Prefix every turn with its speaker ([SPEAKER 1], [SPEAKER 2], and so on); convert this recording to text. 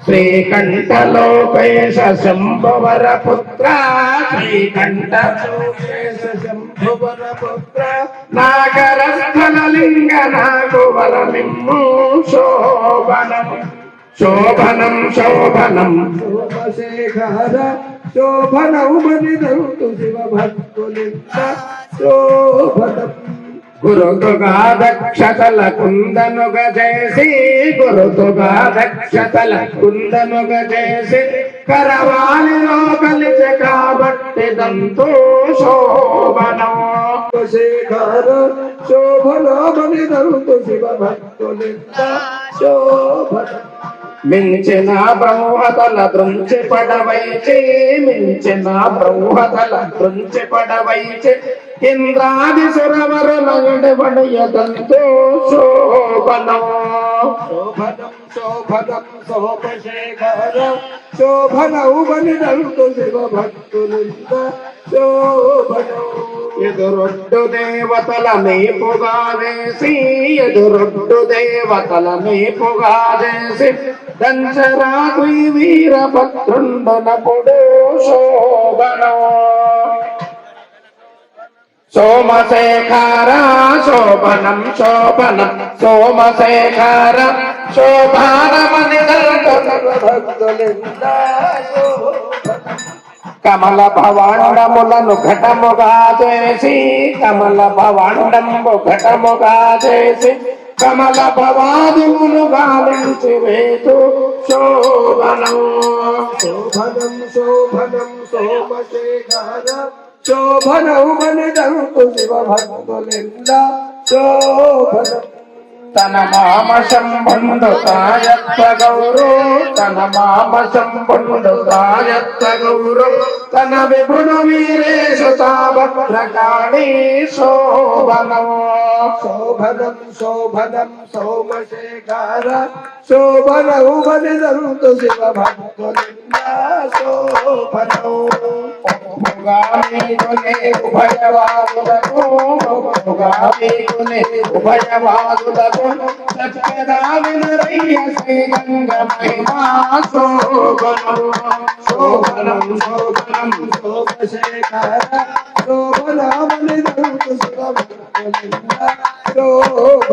[SPEAKER 1] శ్రీకంఠలోకేశ శంభువర పుత్ర శ్రీకంఠ లోకేశ శంభువర పుత్ర నాగరస్థలలింగ నాగువరమిమ్ము శోభనం శోభనం శోభనం.
[SPEAKER 2] శోభశేఖర శోభనౌ శివ భక్తులింద శోభనం
[SPEAKER 1] గురుతుగా దక్షతల కుందనుగ చేసి గురుతుగా దక్షతల కుందనుగ చేసి కరవాలిలో కలిసి కాబట్టి దంతో శోభనం.
[SPEAKER 2] శేఖర శోభనౌ మనిదంతు శివ భక్తులింద శోభనం.
[SPEAKER 1] మించిన బ్రహ్మతల దృంచి పడవైచే మించిన బ్రహ్మతల దృంచి పడవైచే. ఇంద్రాది సురవరుల పడయదంతో శోభనం.
[SPEAKER 2] శోభనం శోభనం శోభశేఖర. శోభనౌ బలి శివ భక్తులు శోభనం.
[SPEAKER 1] ఎదురొడ్డు దేవతల మేపుగా వేసి ఎదురొడ్డు దేవతల మేపుగా చేసి దంచరాకు వీరభద్రుండనపుడు శోభనం. సోమశేఖర శోభనం శోభనం సోమశేఖర శోభానమని
[SPEAKER 2] భక్తులింద
[SPEAKER 1] కమల భవాండములను ఘటముగా చేసి కమల భవాండంబు ఘటముగా చేసి కమల భవాదిమును గాలించి వేతు శోభనం
[SPEAKER 2] శోభనం శోభనం శోభశేఖర శోభనౌ మనిదంతు శివ భక్తులింద శోభనం.
[SPEAKER 1] తన మామ శంభుండు తాయత్త గౌరు. తన మామ శంభుండు తాయత్త గౌరు. తన విభుడు వీరేశు తాభద్రకాళి శోభనం.
[SPEAKER 2] శోభనం శోభనం సోమశేఖర. శోభనౌ మనిదంతు శివ భక్తులింద శోభనౌ.
[SPEAKER 1] ఉగామీకునే ఉభయవాదులకు ఉభయవాదులకు సత్యదావినరయ్య శ్రీగంగ మహిమా శోభనం. శోభనం. శోభనం.
[SPEAKER 2] శోభశేఖర శోభనామని శోభ